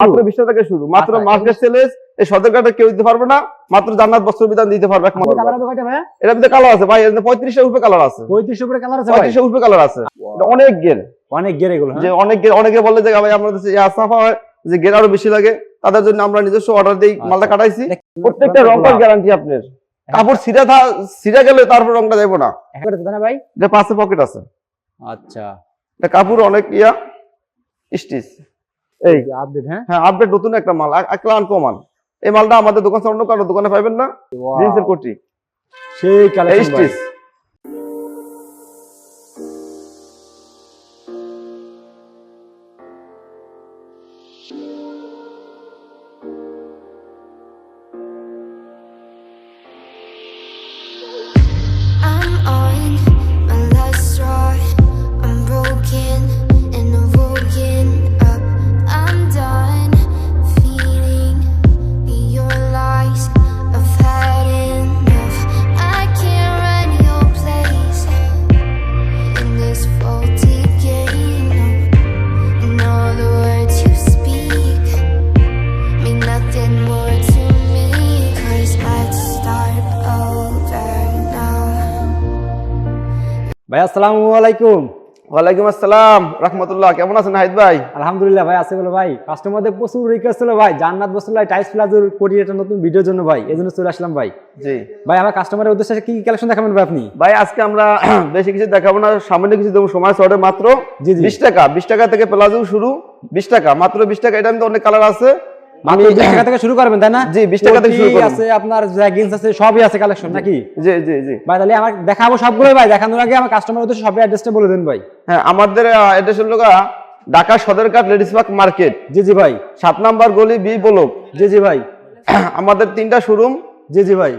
মাত্র বিশ টাকা শুরু। মাত্র আচ্ছা, মার্কেট সেলেস এই কেউ দিতে পারবে না মাত্র জান্নাত বস্ত্র বিধান দিতে পারবে এর মধ্যে কালার আছে ভাই উপরে কালার আছে। পঁয়ত্রিশ উপরে কালার আছে উপরে কালার আছে। এটা অনেক গের অনেক গের এগুলো হ্যাঁ? যে অনেক গের অনেকে বলে যে ভাই আমাদের কাছে হয় যে গের আরও বেশি লাগে তাদের জন্য আমরা নিজস্ব অর্ডার দিই মালটা আচ্ছা। কাটাইছি প্রত্যেকটা রং গ্যারান্টি আপনার। কাপড় সিরা থা- সিরা গেলে তারপর রংটা যাব তো না ভাই? এটা পাশে পকেট আছে। আচ্ছা। এটা কাপড় অনেক ইয়া স্টিচ। এই। আপডেট হ্যাঁ? হ্যাঁ আপডেট নতুন একটা মাল এক- একটা আনকমন এই মালটা আমাদের দোকান অন্য কারও দোকানে পাবেন না? জিন্সের কোটি সেই কালেকশন ভাই আসসালামু আলাইকুম। ওয়ালাইকুম আসসালাম রাহমাতুল্লাহ। কেমন আছেন হাইদ ভাই? আলহামদুলিল্লাহ ভাই আছে বলে ভাই। কাস্টমারদের প্রচুর রিকোয়েস্ট ছিল ভাই। জান্নাত বসুল্লাহ টাইস প্লাজোর কোটি একটা নতুন ভিডিওর জন্য ভাই। এই জন্য চলে আসলাম ভাই। জি। ভাই আমার কাস্টমারের উদ্দেশ্যে কি কি কালেকশন দেখাবেন ভাই আপনি? ভাই আজকে আমরা বেশি কিছু দেখাবো না। সামান্য কিছু দেবো। সময় শর্টে মাত্র জি, জি। বিশ টাকা। বিশ টাকা থেকে প্লাজো শুরু। বিশ টাকা মাত্র বিশ টাকা। এটা অনেক কালার আছে। মাত্র 20 টাকা থেকে শুরু করবেন তাই না? জি, 20 টাকা থেকে শুরু আছে আপনার জ্যাগিন্স আছে সবই আছে কালেকশন নাকি? জি জি জি। ভাই তাহলে আমার দেখাবো সবগুলোই ভাই। দেখানোর আগে আমার কাস্টমার উদ্দেশ্যে সবই অ্যাড্রেসটা বলে দেন ভাই। হ্যাঁ আমাদের অ্যাড্রেস হলো Dhaka Sadarghat ladies park market জি জি ভাই। সাত নাম্বার গলি বি ব্লক। জি জি ভাই। আমাদের তিনটা শোরুম জি জি ভাই।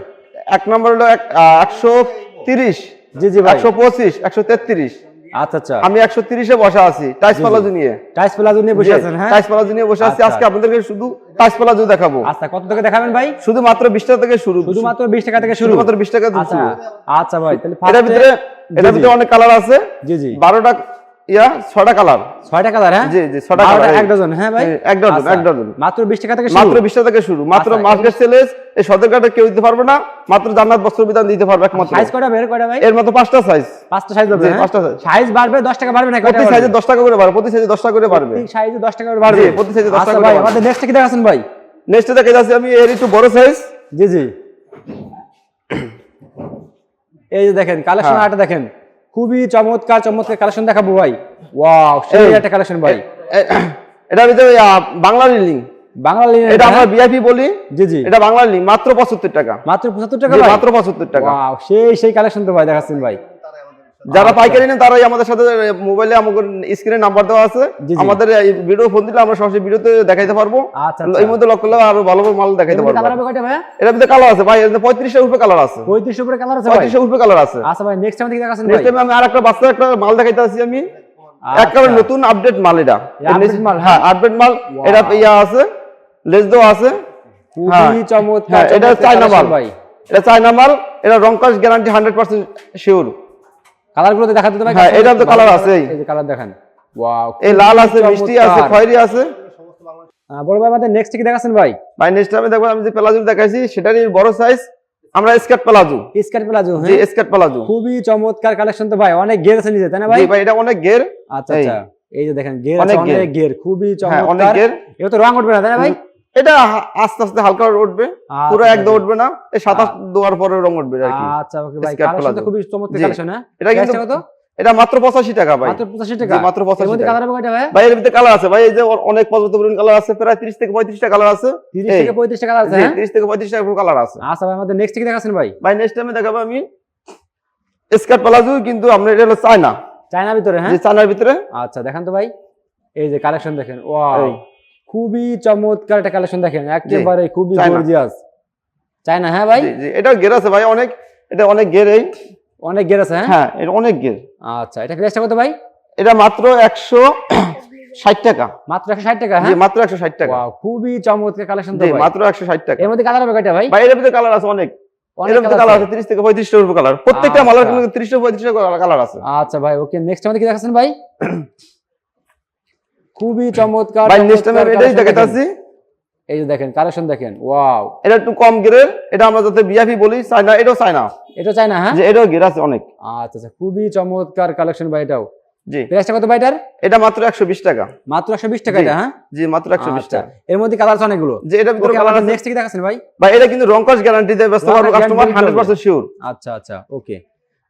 এক নম্বর হলো এক- আহ, একশো তিরিশ জি জি ভাই। একশো পঁচিশ একশো তেত্রিশ। আচ্ছা আচ্ছা। আমি একশো তিরিশে বসা আছি টাইস পালাজু নিয়ে। টাইস প্লাজো নিয়ে বসে আছেন হ্যাঁ? টাইস পালাজু নিয়ে বসে আছি। আচ্ছা। আজকে আপনাদেরকে শুধু টাইস পালাজু দেখাবো। আচ্ছা কত টাকা দেখাবেন ভাই? শুধু মাত্র বিশ টাকা থেকে শুরু। শুধুমাত্র বিশ টাকা থেকে শুরু। মাত্র বিশ টাকা থেকে আচ্ছা আচ্ছা ভাই তাহলে এটার ভিতরে এটার ভিতরে অনেক কালার আছে। জি জি। বারোটা ইয়া ছটা কালার। ছয়টা কালার হ্যাঁ? জি, জি, ছয়টা বারোটা এক ডজন হ্যাঁ ভাই? এক ডজন, আচ্ছা, এক ডজন। মাত্র বিশ টাকা থেকে মাত্র শুরু? বিশ টাকা থেকে শুরু। মাত্র আচ্ছা, মার্কেট সেলেস এই সদর কার্ডে কেউ দিতে পারবে না মাত্র জান্নাত বস্ত্র বিধান দিতে পারবে একমাত্র। সাইজ কয়টা বের কয়টা ভাই? এর মতো পাঁচটা সাইজ পাঁচটা সাইজ হবে হ্যাঁ? পাঁচটা। সাইজ বাড়বে টাকা বাড়বে না প্রতি সাইজে দশ টাকা করে পারবে প্রতি সাইজে দশ টাকা করে পারবে প্রতি সাইজে দশ টাকা করে বাড়বে? প্রতি 10 আচ্ছা টাকা করে ভাই আমাদের নেক্সট কি দেখাচ্ছেন ভাই? নেক্সট দেখে যাচ্ছি আমি এর একটু বড় সাইজ জি জি। এই যে দেখেন কালেকশন। আটা দেখেন। খুবই চমৎকার চমৎকার কালেকশন দেখাবো ভাই। ওয়াও সেই একটা কালেকশন ভাই। এটা ভিতরে বাংলা রিলিং বাংলা লিং এটা আমরা? ভিআইপি বলি। জি জি। এটা বাংলা লিং মাত্র পঁচাত্তর টাকা। মাত্র পঁচাত্তর টাকা মাত্র পঁচাত্তর টাকা। ওয়াও সেই সেই কালেকশন তো ভাই দেখাচ্ছেন ভাই। যারা পাইকারি নেন তারাই আমাদের সাথে মোবাইলে আমাদের স্ক্রিনে নাম্বার দেওয়া আছে। আমাদের ভিডিও ফোন দিলে আমরা সরাসরি ভিডিওতে দেখাইতে পারব। আচ্ছা এই মধ্যে লক্ষ্য করলে আরও ভালো ভালো মাল দেখাইতে পারব। এটার ভিতরে কালার আছে ভাই এর মধ্যে পঁয়ত্রিশটা উপরে কালার আছে। পঁয়ত্রিশ উপরে কালার আছে ভাই? পঁয়ত্রিশটা উপরে কালার আছে। আচ্ছা ভাই নেক্সট টাইম থেকে দেখাচ্ছেন নেক্সট টাইমে আমি আর একটা বাচ্চা একটা মাল দেখাইতে আছি আমি। একেবারে আচ্ছা। নতুন আপডেট মাল এটা। মাল, হ্যাঁ। আপডেট মাল। এটা ইয়া আছে লেস দেওয়া আছে। হ্যাঁ। খুবই চমৎকার হ্যাঁ এটা চায়না মাল। ভাই। এটা চায়না মাল। এটা রং কাজ guarantee hundred percent sure colour গুলোতে দেখাতে তো ভাই হ্যাঁ, এটার তো colour আছেই। এই যে কালার দেখান। ওয়াও এই লাল আছে মিষ্টি আছে খয়েরি আছে। বড় ভাই আমাদের নেক্সট কি দেখাচ্ছেন ভাই? ভাই নেক্সট টাইমে দেখবেন আমি যে প্লাজো দেখাইছি সেটারই বড় সাইজ আমরা স্কার্ট প্লাজো স্কার্ট প্লাজো জি হ্যাঁ? স্কার্ট প্লাজো খুবই চমৎকার কালেকশন তো ভাই অনেক গের আছে নিজে তাই না ভাই? জি ভাই এটা অনেক গের আচ্ছা এই। আচ্ছা। এই। যে দেখেন গের অনেক আছে অনেক গের খুবই হ্যাঁ অনেক গের এটা তো রং উঠবে না তাই না ভাই? এটা আস্তে আস্তে হালকা উঠবে। পুরো আচ্ছা, একদম উঠবে না। এই সাতাশ দোয়ার পরে রং উঠবে আর কি। আচ্ছা ওকে ভাই খুবই চমৎকার কালেকশন হ্যাঁ? এটা কিন্তু কত? এটা মাত্র পঁচাশি টাকা ভাই। মাত্র 85 টাকা? মাত্র 85 এর মধ্যে টাকা। কালার হবে কয়টা ভাই? ভাই এর ভিতরে কালার আছে। ভাই এই যে অনেক পর্যন্ত কালার আছে প্রায় তিরিশ থেকে পঁয়ত্রিশটা কালার আছে। 30 থেকে 35 টাকা আছে জি হ্যাঁ? তিরিশ থেকে পঁয়ত্রিশ টাকা কালার আছে। আচ্ছা ভাই আমাদের নেক্সট কি দেখাচ্ছেন ভাই? ভাই নেক্সট টাইমে দেখাবো আমি স্কার্ট প্লাজো কিন্তু আমরা এটা হলো চায়না। চায়না ভিতরে হ্যাঁ? চায়নার ভিতরে। আচ্ছা দেখেন তো ভাই। এই যে কালেকশন দেখেন ওয়াও। খুবই চমৎকার একটা কালেকশন দেখেন একেবারে খুবই। গর্জিয়াস চায়না হ্যাঁ ভাই? এটা গের আছে ভাই অনেক এটা অনেক গের এই। অনেক গের আছে হ্যাঁ? হ্যাঁ এটা অনেক গের আচ্ছা এটা প্রাইসটা কত ভাই? এটা মাত্র একশো ষাট টাকা। মাত্র 160 টাকা হ্যাঁ? মাত্র একশো ষাট টাকা। ওয়াও খুবই চমৎকার কালেকশন তো ভাই। মাত্র একশো ষাট টাকা। এর মধ্যে কালার হবে কয়টা ভাই? ভাই এর ভিতরে কালার আছে অনেক। তিরিশ থেকে প্রত্যেকটা আচ্ছা। মালার কিন্তু তিরিশটা পঁয়ত্রিশটা কালার আছে। আচ্ছা ভাই ওকে নেক্সট আমাদের কি দেখাচ্ছেন ভাই? খুবই চমৎকার ভাই নেক্সট টাইম এটাই এই যে দেখেন কালেকশন দেখেন ওয়াও। এটা একটু কম গেরের এটা আমরা যাতে বিআইপি বলি চাইনা এটাও চাইনা এটা হ্যাঁ? যে এটাও আছে অনেক। আচ্ছা আচ্ছা খুবই চমৎকার কালেকশন ভাই এটাও। জি। প্রাইসটা কত ভাই এটার? এটা মাত্র একশো বিশ টাকা। মাত্র একশো বিশ টাকা এটা হ্যাঁ? জি মাত্র একশো বিশ আচ্ছা টাকা। এর মধ্যে কালার আছে অনেকগুলো। যে এটা ভিতরে কালার আছে। নেক্সট কি দেখাচ্ছেন ভাই? ভাই এটা কিন্তু রংকশ গ্যারান্টি দিয়ে ব্যস্ত কাস্টমার guarantee হান্ড্রেড করবে। পার্সেন্ট শিওর আচ্ছা আচ্ছা ওকে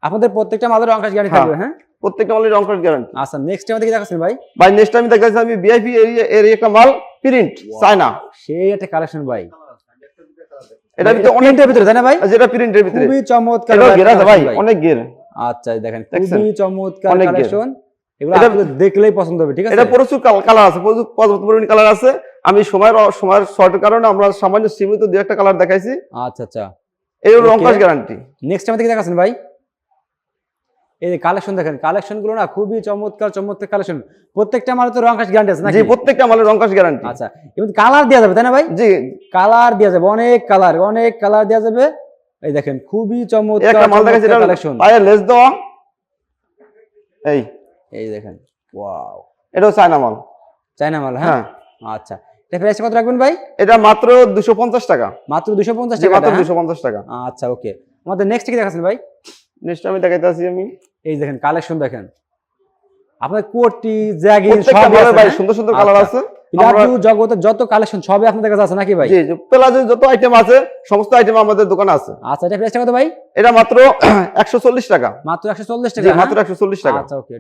আপনাদের প্রত্যেকটা মালের গাড়ি হ্যাঁ। থাকবে হ্যাঁ? প্রত্যেকটা মালের রংকশ গ্যারান্টি আচ্ছা নেক্সট আমাদের কি দেখাচ্ছেন ভাই? ভাই নেক্সট টাইম দেখাচ্ছি আমি বিআইপি এর একটা মাল প্রিন্ট চায়না। সেই একটা কালেকশন ভাই। এটা ভিতরে অনেক প্রিন্টের ভিতরে তাই না ভাই? যেটা প্রিন্টের ভিতরে। খুবই চমৎকার ভাই গের ভাই অনেক গের আচ্ছা দেখেন দেখছেন? খুবই চমৎকার কালেকশন এগুলো এটা- দেখলেই পছন্দ হবে ঠিক আছে? এটা প্রচুর কালার আছে প্রচুর পর্যাপ্ত পরিমাণ কালার আছে। আমি সময়ের সময়ের শর্টের কারণে আমরা সামান্য সীমিত দু একটা কালার দেখাইছি। আচ্ছা আচ্ছা। এই. রংকশ গ্যারান্টি নেক্সট আমাদের কি দেখাচ্ছেন ভাই? এই কালেকশন দেখেন কালেকশনগুলো না খুবই চমৎকার চমৎকার কালেকশন প্রত্যেকটা মালের তো রংকাশ গ্যারান্টি আছে নাকি? জি প্রত্যেকটা মালের রংকশ গ্যারান্টি আচ্ছা এবং কালার দেওয়া যাবে তাই না ভাই? জি। কালার দেওয়া যাবে অনেক কালার অনেক কালার দেওয়া যাবে। এই দেখেন খুবই চমৎকার একটা মাল কালেকশন পায়ে লেস দেওয়া। এই। এই দেখেন ওয়াও এটাও চায়না মাল। চাইনা মাল হ্যাঁ? হ্যাঁ। আচ্ছা এটা প্রাইস কত রাখবেন ভাই? এটা মাত্র দুশো পঞ্চাশ টাকা। মাত্র দুশো পঞ্চাশ জি টাকা মাত্র এটা, হ্যাঁ? দুশো পঞ্চাশ টাকা। আচ্ছা ওকে আমাদের নেক্সট কি দেখাচ্ছেন ভাই? নেক্সট আমি দেখাইতেছি আমি। এই দেখেন কালেকশন দেখেন। আপনার কোটি জ্যাগিন সবই ভাই হ্যাঁ? সুন্দর সুন্দর কালার আচ্ছা। আছে। জগতের যত কালেকশন সবই আপনাদের কাছে আছে নাকি ভাই? জি জি প্লাজের যত আইটেম আছে সমস্ত আইটেম আমাদের দোকানে আছে। আচ্ছা এটা প্রাইসটা কত ভাই? এটা মাত্র একশো চল্লিশ টাকা। মাত্র একশো চল্লিশ জি টাকা মাত্র হ্যাঁ? একশো চল্লিশ টাকা। আচ্ছা ওকে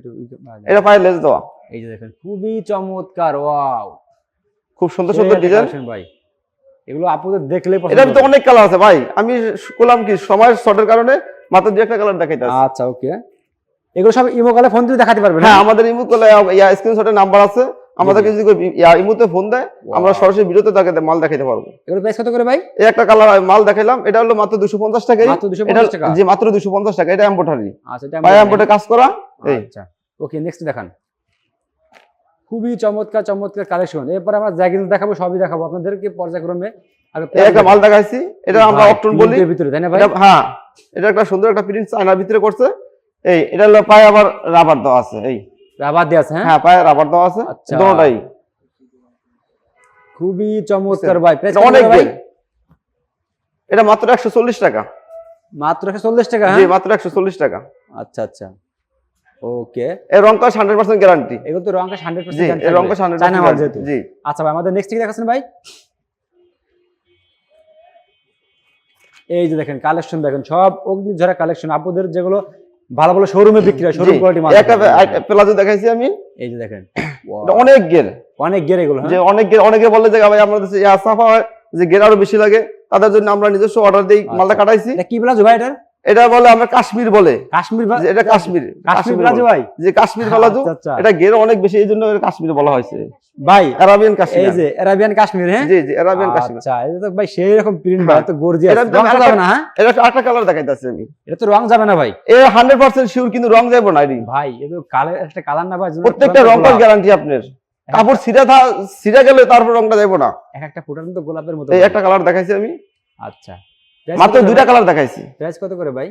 এটা পায়ে দেওয়া। এই যে দেখেন খুবই চমৎকার ওয়াও খুব সুন্দর সুন্দর ডিজাইন ভাই। এগুলো আপনাদের দেখলে এটার ভিতরে অনেক কালার আছে ভাই। আমি করলাম কি সময়ের শর্টের কারণে মাত্র দু একটা কালার দেখাইতে আচ্ছা ওকে এগুলো সব ইমো কলে ফোন দিয়ে দেখাতে পারবেন হ্যাঁ আমাদের ইমু কলে ইয়া স্ক্রিনশটের নাম্বার আছে। আমাদেরকে যদি ইয়া ইমুতে ফোন দেয় আমরা সরাসরি ভিডিওতে তাকে মাল দেখাইতে পারব। এগুলো প্রাইস কত করে ভাই? এই একটা কালার মাল দেখাইলাম এটা হলো মাত্র দুশো পঞ্চাশ টাকাই মাত্র দুশো এটা পঞ্চাশ টাকা। জি মাত্র দুশো পঞ্চাশ টাকা এটা এম্বোটারি আচ্ছা এটা আমরা- কাজ করা? এই। আচ্ছা ওকে নেক্সট দেখান। খুবই চমৎকার চমৎকার কালেকশন এরপরে আমরা জ্যাগিন দেখাবো সবই দেখাবো। আপনাদেরকে পর্যায়ক্রমে আগে একটা মাল দেখাইছি। এটা আমরা ভাই, অক্টন বলি। ভিতরে তাই না ভাই? হ্যাঁ। এটা একটা সুন্দর একটা প্রিন্ট চায়নার ভিতরে করছে। এই এটা হলো পায়ে আবার রাবার দেওয়া আছে এই। রাবার দিয়ে আছে হ্যাঁ? হ্যাঁ পায়ে রাবার দেওয়া আছে আচ্ছা। দুটোটাই। খুবই চমৎকার ভাই অনেক ভাই? এটা মাত্র একশো চল্লিশ টাকা। মাত্র একশো চল্লিশ টাকা জি হ্যাঁ মাত্র একশো চল্লিশ টাকা। আচ্ছা আচ্ছা। ওকে। রংকশ হান্ড্রেড পার্সেন্ট গ্যারান্টি এগুলো তো জি এর রংকশ হান্ড্রেড চায়না মাল যেহেতু। জি আচ্ছা ভাই আমাদের নেক্সট কি দেখাচ্ছেন ভাই? এই যে দেখেন কালেকশন দেখেন সব অগ্নিঝরা কালেকশন আপুদের যেগুলো ভালো ভালো শোরুমে বিক্রি হয় শোরুম কোয়ালিটি মাল একটা। প্লাজো দেখাইছি আমি। এই যে দেখেন। অনেক গের অনেক গের এগুলো যে হ্যাঁ? অনেক গের অনেকে বলে যে ভাই আমাদের ইয়া সাফা হয় যে গের আরও বেশি লাগে তাদের জন্য আমরা নিজস্ব অর্ডার দেই মালটা আচ্ছা। কাটাইছি কি প্লাজো ভাই এটা? এটা বলে আমরা কাশ্মীর বলে। কাশ্মীর এটা কাশ্মীর কাশ্মীর। ভাই। যে কাশ্মীর আচ্ছা, আচ্ছা। এটা গের অনেক বেশি এই জন্য কাশ্মীর বলা হয়েছে। ভাই আরাবিয়ান এই যে আরাবিয়ান কাশ্মীর হ্যাঁ? জি জি আরাবিয়ান কাশ্মীর। আচ্ছা এটা তো ভাই সেই রকম প্রিন্ট ভাই হ্যাঁ। তো গর্জিয়াস রং যাবে না হ্যাঁ? এটা আরেকটা কালার দেখাইতেছি আমি। এটা তো রং যাবে না ভাই। এ হান্ড্রেড পার্সেন্ট শিওর কিন্তু রং যাইবো না ভাই এটা কালার একটা কালার না ভাই প্রত্যেকটা রং। গ্যারান্টি আপনার। কাপড় ছিঁড়া থা ছিঁড়া গেলে তারপর রংটা যাইবো না। এক একটা ফুটার তো গোলাপের মতো একটা কালার দেখাইছি আমি। আচ্ছা। মাত্র দুইটা কালার দেখাইছি। প্রাইস কত করে ভাই?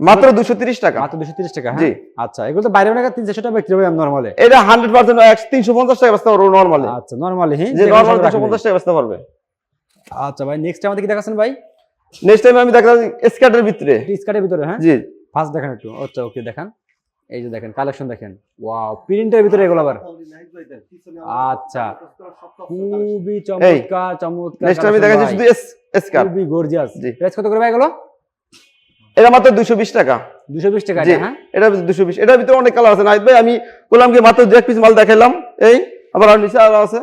মাত্র দুশো তিরিশ টাকা। মাত্র দুশো তিরিশ টাকা জি। হ্যাঁ আচ্ছা এগুলো তো বাইরে টাকা তিনশো টাকা বিক্রি হবে নর্মালে এটা হান্ড্রেড পার্সেন্ট তিনশো পঞ্চাশ টাকা বেচতে পারব নর্মালি আচ্ছা নর্মালি হ্যাঁ? যে নর্মাল সব তিনশো রাখবেন। পঞ্চাশ টাকা বেচতে পারবে আচ্ছা ভাই নেক্সট আমাদের কি দেখাচ্ছেন ভাই? নেক্সট টাইম আমি দেখলাম স্কার্টের ভিতরে। স্কার্টের ভিতরে হ্যাঁ? জি। ফার্স্ট দেখেন একটু। আচ্ছা ওকে দেখান। এই যে দেখেন কালেকশন দেখেন। ওয়াও প্রিন্টের ভিতরে এগুলো আবার। আচ্ছা খুবই চমৎকার চমৎকার নেক্সট আমি দেখাচ্ছি। শুধু স্কার্ট খুবই গর্জিয়াস জি। প্রাইস কত করে ভাই এগুলো? এটা মাত্র দুশো বিশ টাকা। দুশো বিশ টাকা জি হ্যাঁ? এটা দুশো বিশ। এটার ভিতরে অনেক কালার আছে। নাইত ভাই আমি বললাম কি মাত্র এক পিস মাল দেখাইলাম। এই আবার আর নিচে আরও আছে।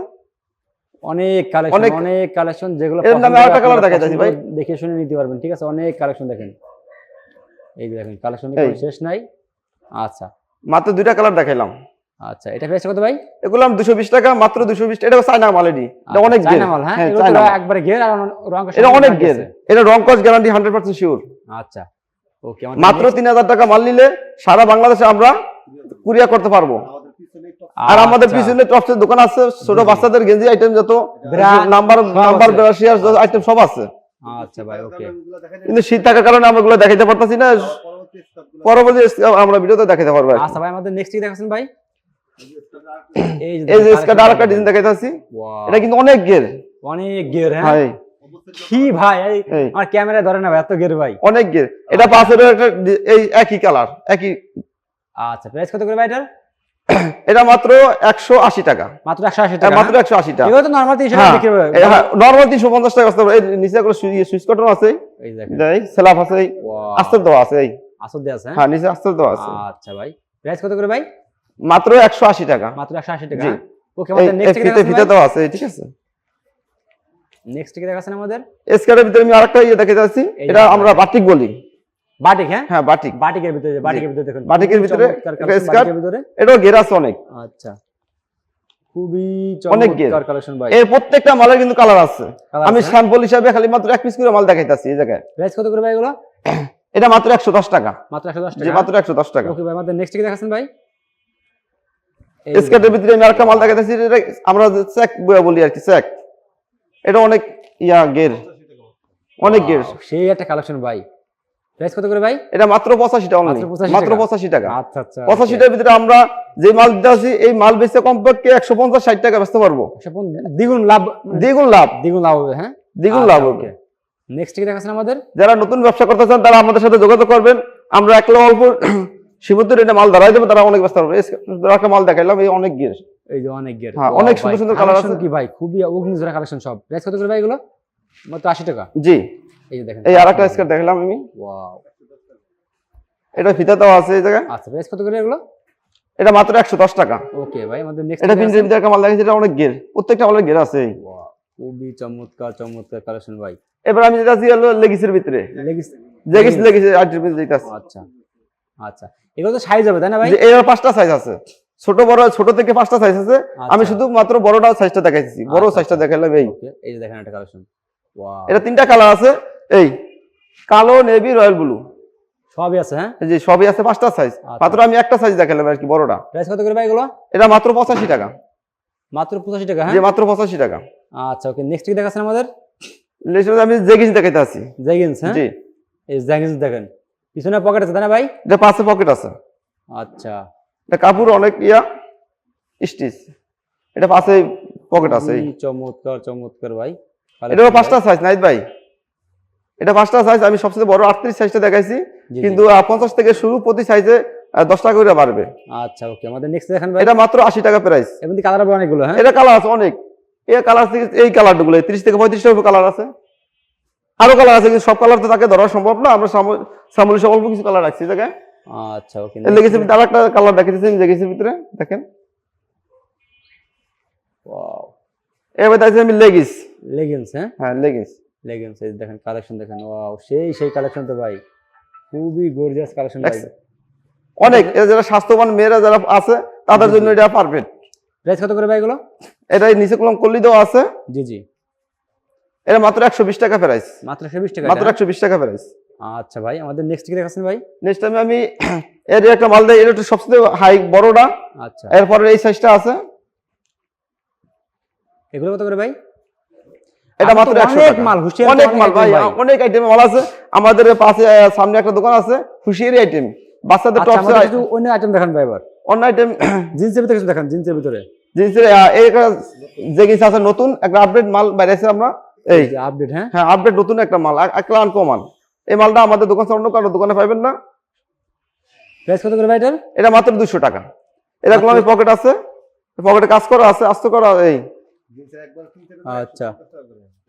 অনেক কালেকশন অনেক- কালেকশন যেগুলো এর নামে আরেকটা colour দেখাইতাছি ভাই। দেখে শুনে নিতে পারবেন ঠিক আছে? অনেক কালেকশন দেখেন। এই যে দেখেন কালেকশন। শেষ নাই। আচ্ছা। মাত্র দুইটা কালার দেখাইলাম। আচ্ছা এটা প্রাইস কত ভাই? এগুলো দুশো বিশ টাকা মাত্র দুশো বিশ এটা চায়না মাল এটি। এটা অনেক আচ্ছা, মাল হ্যাঁ? হ্যাঁ এগুলো তো চায়না মাল। একবারে আর রং এটা অনেক গের এটা রং কস গ্যারান্টি হান্ড্রেড পার্সেন্ট শিওর আচ্ছা ওকে মাত্র তিন হাজার টাকা মাল নিলে সারা বাংলাদেশে আমরা কুরিয়া করতে পারব। আর আমাদের আচ্ছা। পিছনে টপসের দোকান আছে ছোট বাচ্চাদের গেঞ্জি আইটেম যত নাম্বার নাম্বার ব্রাশিয়ার আইটেম সব আছে। আচ্ছা ভাই ওকে কিন্তু শীত থাকার কারণে আমরা ওগুলো দেখাইতে পারতাছি না। পরবর্তী আমরা ভিডিওতে দেখাতে পারব আচ্ছা ভাই আমাদের নেক্সট কি দেখাচ্ছেন ভাই? এই যে স্কার্ট ডিজাইন দেখাইতেছি এটা কিন্তু অনেক গের অনেক গিয়ার হ্যাঁ? হ্যাঁ। কি ভাই আমার ক্যামেরায় ধরে না ভাই এত গিয়ার ভাই। অনেক গের এটা পাঁচের একটা এই একই কালার একই। আচ্ছা প্রাইস কত করে ভাই এটার? এটা মাত্র একশো আশি টাকা। মাত্র একশো আশি এটা টাকা। মাত্র একশো আশি টাকা। তো নর্মাল তিনশো টাকা হ্যাঁ বিক্রি হবে। নর্মাল তিনশো পঞ্চাশ টাকা আসতে পারে। নিচে করে সুইচ কটন আছে। এই দেখেন সেলাফ আছে। Wow, দেওয়া আছে এই। আসর দিয়ে আছে হ্যাঁ? হ্যাঁ নিচে দেওয়া আছে। আচ্ছা ভাই প্রাইস কত করে ভাই? মাত্র একশো আশি টাকা। মাত্র একশো আশি টাকা জি। ওকে আমাদের এই নেক্সট ফিতে ফিতে দেওয়া আছে ঠিক আছে? নেক্সট কি আমাদের? স্কার্টের ভিতরে আমি আরেকটা ইয়ে দেখাতে যাচ্ছি এটা আমরা বাটিক। বলি। বাটিক হ্যাঁ? হ্যাঁ বাটিক। বাটিকের ভিতরে বাটিকের ভিতরে দেখুন। বাটিকের ভিতরে ভিতরে। এটাও ঘের আছে অনেক। আচ্ছা। খুবই চমৎকার কালেকশন ভাই। এর প্রত্যেকটা মালের কিন্তু কালার আছে। আমি স্যাম্পল হিসাবে খালি মাত্র এক পিস করে মাল দেখাইতেছি এই জায়গায়। প্রাইস কত করে ভাই এগুলো? এটা মাত্র একশো দশ টাকা। মাত্র একশো দশ টাকা? মাত্র একশো দশ টাকা। ওকে ভাই আমাদের নেক্সট কি দেখাচ্ছেন ভাই। এই ভিতরে আমি আরেকটা মাল আমরা চেক বলি আর কি চেক এটা অনেক ইয়া গের অনেক গের সেই একটা কালেকশন ভাই। প্রাইস কত করে ভাই? এটা মাত্র পঁচাশিটা অনলি মাত্র 85 মাত্র টাকা। পঁচাশি টাকা। আচ্ছা আচ্ছা পঁচাশিটার ভিতরে আমরা যে মাল দিতে আছি এই মাল বেচতে কমপক্ষে একশো পঞ্চাশ ষাট টাকা বেচতে পারব। দ্বিগুণ লাভ। দ্বিগুণ লাভ। দ্বিগুণ লাভ হবে হ্যাঁ? দ্বিগুণ লাভ হবে। নেক্সট কি দেখাচ্ছেন আমাদের? যারা নতুন ব্যবসা করতে চান তারা আমাদের সাথে যোগাযোগ করবেন। আমরা একলা অল্প সীমিত রেটে মাল দাঁড়াই দেবো তারা অনেক ব্যস্ত হবে। একটা মাল দেখাইলাম এই অনেক গিয়ে এই যে অনেক গেট হ্যাঁ, অনেক সুন্দর সুন্দর colour আছে। কি ভাই খুবই অগ্নিজোড়া কালেকশন সব। প্রাইস কত করে ভাই এগুলো? মাত্র আশি টাকা। জি। এই যে দেখেন এই আর একটা স্কার্ট দেখালাম আমি। ওয়াও এটা ফিতা দেওয়া আছে এই জায়গায়। আচ্ছা প্রাইস কত করে এগুলো? এটা মাত্র একশো দশ টাকা। ওকে ভাই আমাদের নেক্সট এটা প্রিন্টের ভিতরে মাল দেখাচ্ছি এটা অনেক গের প্রত্যেকটা মালের গের আছে। খুবই চমৎকার চমৎকার কালেকশন ভাই। এবার আমি যেটা হলো লেগিসের ভিতরে। লেগিস লেগিস লেগিস আর্টের ভিতরে যেটা আছে। আচ্ছা আচ্ছা। এগুলো তো সাইজ হবে তাই না ভাই? এর পাঁচটা সাইজ আছে। ছোট বড় ছোট থেকে পাঁচটা সাইজ আছে। আমি আচ্ছা। শুধু মাত্র বড়টা সাইজটা দেখাইছি বড় আচ্ছা, সাইজটা আচ্ছা। দেখাইলাম এই। এই যে দেখেন একটা কালেকশন ওয়াও এটা তিনটা কালার আছে। এই কালো নেভি রয়্যাল ব্লু সবই আছে হ্যাঁ? যে সবই আছে পাঁচটা সাইজ আচ্ছা। মাত্র আমি একটা সাইজ দেখালাম আর কি বড়টা। প্রাইস কত করে ভাই এগুলো? এটা মাত্র পঁচাশি টাকা। মাত্র পঁচাশি টাকা যে হ্যাঁ মাত্র পঁচাশি টাকা। আচ্ছা ওকে নেক্সট কি দেখাচ্ছেন আমাদের? লেসের আমি জেগিস দেখাইতে আছি জ্যাগিন্স হ্যাঁ? জি। এই জ্যাগিন্স দেখেন। পিছনে পকেট আছে তাই না ভাই? এটা পাঁচে পকেট আছে। আচ্ছা। এটা কাপড় অনেক ইয়া স্টিচ। এটা পাশে পকেট আছে চমৎকার চমৎকার ভাই। এটাও পাঁচটা সাইজ নাইত ভাই? এটা পাঁচটা সাইজ আমি সবচেয়ে বড় আটত্রিশ সাইজটা দেখাইছি। কিন্তু পঞ্চাশ থেকে শুরু প্রতি সাইজে দশ টাকা করে বাড়বে। আচ্ছা ওকে আমাদের নেক্সট দেখেন ভাই। এটা মাত্র আশি টাকা প্রাইস এমনি কালার অনেকগুলো হ্যাঁ? এটা কালার আছে অনেক। এই কালার থেকে এই কালারগুলো ত্রিশ থেকে পঁয়ত্রিশটা কালার আছে। আরও কালার আছে কিন্তু সব কালার তো তাকে ধরা সম্ভব না আমরা সামলি সব অল্প কিছু কালার রাখছি দেখেন। আচ্ছা ওকে লেগেছে আর একটা কালার লেগেছে ভিতরে দেখেন। ওয়াও এবার দেখছি আমি লেগিস লেগিংস হ্যাঁ? হ্যাঁ লেগিস লেগিংস এই দেখেন কালেকশন দেখেন ওয়াও সেই সেই কালেকশন তো ভাই খুবই গর্জিয়াস কালেকশন ভাই অনেক যারা স্বাস্থ্যবান মেয়েরা যারা আছে তাদের জন্য এটা পারফেক্ট প্রাইস কত করে ভাই এগুলো? এটা নিচে কলম কল্লি দেওয়া আছে। জি জি। এটা মাত্র একশো বিশ টাকা প্রাইস মাত্র একশো বিশ টাকা মাত্র এটা? একশো বিশ টাকা প্রাইস আচ্ছা ভাই আমাদের নেক্সট কি দেখাচ্ছেন ভাই? নেক্সট টাইমে আমি এর একটা মাল দেয় এটা একটু সবচেয়ে হাই বড়টা। আচ্ছা। এরপরে এই সাইজটা আছে। এগুলো কত করে ভাই? এটা মাত্র তো একশো অনেক মাল, হুঁশিয়ারি অনেক মাল ভাই অনেক আইটেম মাল আছে। আমাদের পাশে সামনে একটা দোকান আছে হুশিয়ারি আইটেম বাচ্চাদের আচ্ছা টপস অন্য আইটেম দেখান ভাই এবার। অন্য আইটেম জিন্সের ভিতরে কিছু দেখান জিন্সের ভিতরে। জিনিসের একটা যে জিনিস আছে নতুন একটা আপডেট মাল বাইরেছে আমরা। এই আপডেট হ্যাঁ? হ্যাঁ আপডেট নতুন একটা মাল এক- একটা আনকমন এই মালটা আমাদের দোকান অন্য কারও দোকানে পাবেন না। প্রাইস কত করে ভাই এটার? এটা মাত্র দুশো টাকা। এরকম আমি পকেট আছে পকেটে কাজ করা আছে আস্ত করা এই। আচ্ছা।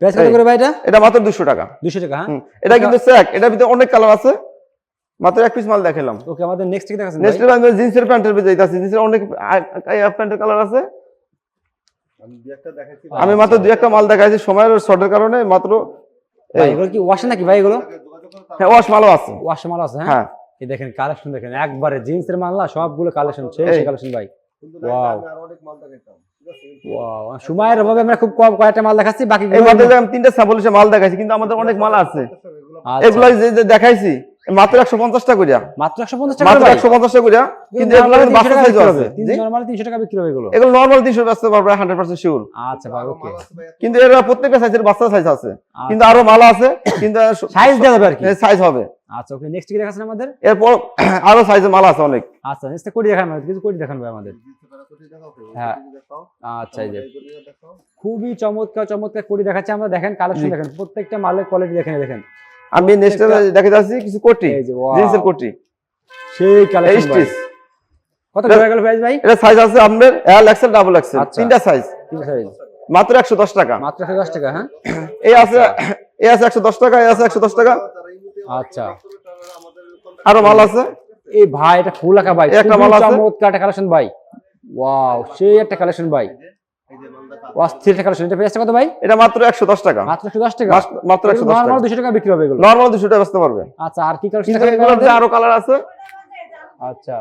প্রাইস কত করে ভাই এটা? এটা মাত্র দুশো টাকা। দুশো টাকা হ্যাঁ? এটা কিন্তু স্যাক এটার ভিতরে অনেক কালার আছে। মাত্র এক পিস মাল দেখালাম ওকে আমাদের নেক্সট কি দেখাচ্ছেন নেক্সট আমি জিন্সের প্যান্টের ভিতরে যাইতাছি। জিন্সের অনেক প্যান্টের কালার আছে। আমি মাত্র দুই একটা মাল দেখাইছি সময়ের শর্টের কারণে মাত্র ভাই এগুলো কি ওয়াশ নাকি ভাই এগুলো? হ্যাঁ ওয়াশ মালও আছে। ওয়াশ মাল আছে হ্যাঁ? হ্যাঁ। এই দেখেন কালেকশন দেখেন একবারে জিন্সের মাল না সবগুলো কালেকশন সেই এই। কালেকশন ভাই। ওয়াও ওয়াও সময়ের অভাবে আমরা খুব কম কয়েকটা মাল দেখাচ্ছি বাকি এই তিনটা স্যাম্পল মাল দেখাচ্ছি কিন্তু আমাদের অনেক মাল আছে। আচ্ছা। এগুলো যে দেখাইছি মাত্র একশো পঞ্চাশ টাকা করিয়া মাত্র একশো পঞ্চাশ মাত্র একশো পঞ্চাশ টাকা করিয়া কিন্তু এগুলো কিন্তু বাচ্চা সাইজও আছে জি? তিনশো টাকা বিক্রি হবে এগুলো। এগুলো নর্মাল তিনশো বেচতে পারবে হান্ড্রেড পার্সেন্ট শিওর আচ্ছা ভাই ওকে কিন্তু এর প্রত্যেকটা সাইজের বাচ্চা সাইজ আছে। কিন্তু আরও মালা আছে কিন্তু সাইজ দেওয়া যাবে আর কি? সাইজ হবে। আচ্ছা ওকে নেক্সট কি দেখাচ্ছেন আমাদের? এরপর আরও সাইজের মালা আছে অনেক। আচ্ছা নেক্সট কোটি দেখান আমাদের কিছু কোটি দেখান ভাই আমাদের। হ্যাঁ। আচ্ছা এই যে। খুবই চমৎকার চমৎকার কোটি দেখাচ্ছে আমরা। দেখেন কালেকশন দেখেন প্রত্যেকটা মালের কোয়ালিটি দেখেন দেখেন। আমি নেক্সট দেখে যাচ্ছি কিছু কোটি জিন্সের কোটি। সেই কালেকশন ভাই। কত করে গেল প্রাইস ভাই? এটা সাইজ আছে আপনার এল এক্সেল ডাবল এক্সেল আচ্ছা। তিনটা সাইজ সাইজ মাত্র একশো দশ টাকা। মাত্র একশো দশ টাকা হ্যাঁ? এই আছে এই আছে একশো দশ টাকা এই আছে একশো দশ টাকা। আচ্ছা। আরও মাল আছে। এই ভাই এটা ফুল আঁকা ভাই। একটা মাল আছে। চমৎকার কালেকশন ভাই। ওয়াও সেই একটা কালেকশন ভাই। অস্থির একটা এটা পেয়েছে কত ভাই? এটা মাত্র একশো দশ টাকা। মাত্র একশো দশ টাকা? মাত্র একশো দশ নর্মাল টাকা। টাকা বিক্রি হবে এগুলো? নর্মাল দুশো টাকা বেচতে পারবে। আচ্ছা আর কি কালেকশন কিন্তু আরও কালার আছে। আচ্ছা।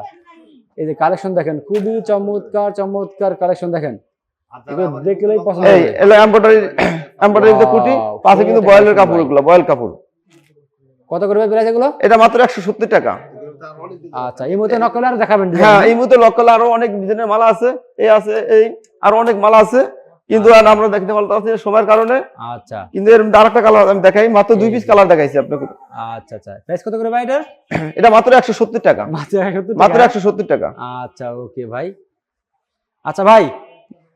এই যে কালেকশন দেখেন খুবই চমৎকার চমৎকার কালেকশন দেখেন। এগুলো দেখলেই পছন্দ এই এলো এমব্রয়ডারি এমব্রয়ডারি যে কুটি পাশে কিন্তু বয়েলের একটা কাপড়। ভাই। এগুলো বয়েল কাপড়। কত করে প্রাইস এগুলো? এটা মাত্র একশো সত্তর টাকা। আচ্ছা এই মতো নকল আর দেখাবেন হ্যাঁ এই মুহূর্তে লক্কালে আরও অনেক ডিজাইনের মালা আছে এই আছে এই আরও অনেক মালা আছে। কিন্তু আর আমরা দেখতে পারতাম সময়ের কারণে। আচ্ছা। কিন্তু এর আরেকটা কালার আমি দেখাই মাত্র দুই পিস কালার দেখাইছি আপনাকে। আচ্ছা আচ্ছা। প্রাইস কত করে ভাই এটার এটা মাত্র একশো সত্তর টাকা। মাত্র 170 মাত্র টাকা। একশো সত্তর টাকা। আচ্ছা ওকে ভাই। আচ্ছা ভাই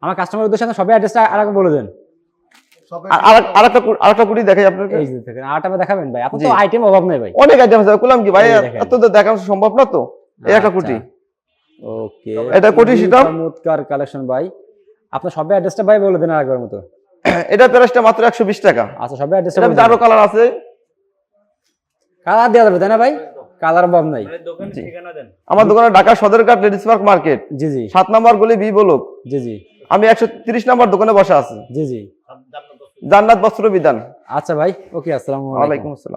আমার কাস্টমার উদ্দেশ্যে আপনি সবাই অ্যাড্রেসটা আরেকবার বলে দেন। আর আরেকটা আরেকটা কুটি দেখাই আপনাকে। এই যে দেখেন আরটা দেখাবেন ভাই। তো আইটেম অভাব নাই ভাই। অনেক আইটেম আছে বললাম কি ভাই এই দেখেন। এত তো দেখানো সম্ভব না তো। এই একটা কুটি ওকে। এটা কোটি সেটা? চমৎকার কালেকশন ভাই। আপনার সবাই অ্যাড্রেসটা ভাই বলে দেন আরেকবার মতো। এটা প্রাইসটা মাত্র একশো বিশ টাকা। আচ্ছা সবাই অ্যাড্রেসটা এটা আরও কালার আছে। কালার দেওয়া যাবে তাই না ভাই? কালার অভাব নাই। জি। আমার দোকানে Dhaka Sadarghat ladies park market. জি জি। সাত নম্বর গলি বি বলুক। জি জি। আমি একশো তিরিশ নম্বর দোকানে বসে আছি। জি জি। জান্নাত বস্ত্র বিধান। আচ্ছা ভাই ওকে আসসালামু আলাইকুম। ওয়ালাইকুম আসসালাম।